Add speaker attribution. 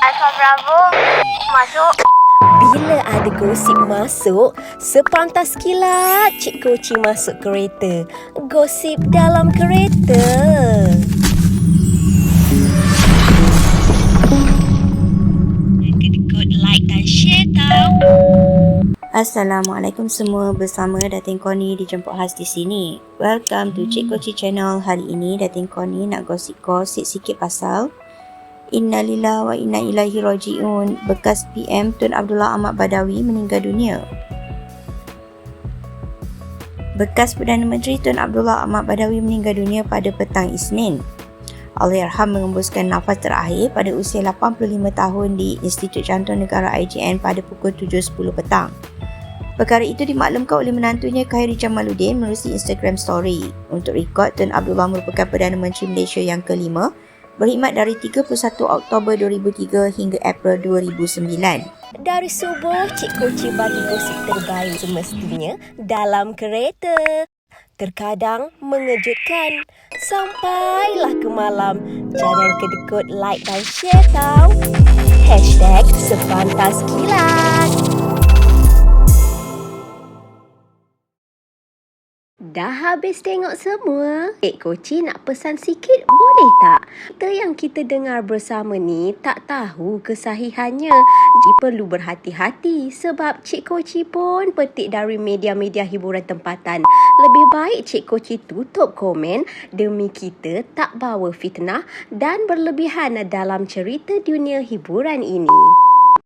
Speaker 1: Alfa Bravo masuk.
Speaker 2: Bila ada gosip masuk, sepantas kilat Cik Koci masuk kereta. Gosip dalam kereta. Kedekut like dan share tau.
Speaker 3: Assalamualaikum semua bersama Datin Koni dijemput khas di sini. Welcome to Cik Koci Channel. Hari ini Datin Koni nak gosip-gosip sikit pasal Innalillah wa inna ilaihi raji'un bekas PM Tun Abdullah Ahmad Badawi meninggal dunia. Bekas Perdana Menteri Tun Abdullah Ahmad Badawi meninggal dunia pada petang Isnin. Allahyarham mengembuskan nafas terakhir pada usia 85 tahun di Institut Jantung Negara IJN pada pukul 7.10 petang. Perkara itu dimaklumkan oleh menantunya Khairi Jamaluddin melalui Instagram story. Untuk rekod, Tun Abdullah merupakan Perdana Menteri Malaysia yang kelima berkhidmat dari 31 Oktober 2003 hingga April 2009.
Speaker 2: Dari subuh, Cik Koci bagi gosip terbaik semestinya dalam kereta. Terkadang mengejutkan. Sampailah ke malam. Jangan kedekut like dan share tau. Hashtag sepantas kilat. Dah habis tengok semua? Cik Koci nak pesan sikit boleh tak? Kita yang kita dengar bersama ni tak tahu kesahihannya. Jadi perlu berhati-hati sebab Cik Koci pun petik dari media-media hiburan tempatan. Lebih baik Cik Koci tutup komen demi kita tak bawa fitnah dan berlebihan dalam cerita dunia hiburan ini.